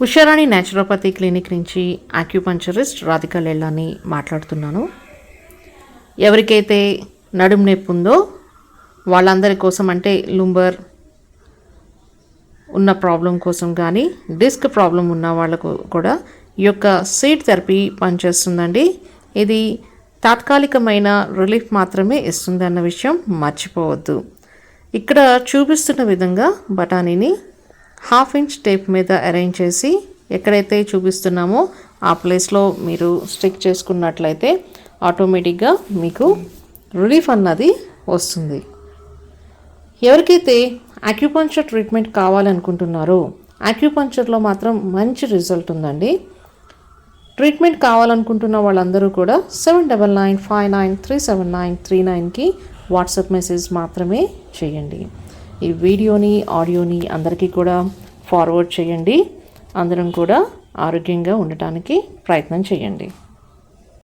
Usharani naturopathy clinic నుంచి ఆక్యుపంచరిస్ట్ రాధిక లెల్లాని మాట్లాడుతున్నాను. ఎవరికైతే నడుము నొప్పి ఉందో వాళ్ళందరి కోసం అంటే లుంబర్ ఉన్న ప్రాబ్లం కోసం కానీ డిస్క్ ప్రాబ్లం ఉన్న వాళ్ళకు కూడా ఈ యొక్క సీట్ థెరపీ పనిచేస్తుందండి. ఇది తాత్కాలికమైన రిలీఫ్ మాత్రమే ఇస్తుంది అన్న విషయం మర్చిపోవద్దు. ఇక్కడ చూపిస్తున్న విధంగా బఠానీని హాఫ్ ఇంచ్ టేప్ మీద అరేంజ్ చేసి ఎక్కడైతే చూపిస్తున్నామో ఆ ప్లేస్లో మీరు స్టిక్ చేసుకున్నట్లయితే ఆటోమేటిక్గా మీకు రిలీఫ్ అన్నది వస్తుంది. ఎవరికైతే అక్యుపంచర్ ట్రీట్మెంట్ కావాలనుకుంటున్నారో అక్యుపంచర్లో మాత్రం మంచి రిజల్ట్ ఉందండి. ట్రీట్మెంట్ కావాలనుకుంటున్న వాళ్ళందరూ కూడా seven double nine five nine three seven nine three నైన్కి వాట్సాప్ మెసేజ్ మాత్రమే చేయండి. ఈ వీడియోని ఆడియోని అందరికీ కూడా ఫార్వర్డ్ చేయండి. అందరం కూడా ఆరోగ్యంగా ఉండటానికి ప్రయత్నం చేయండి.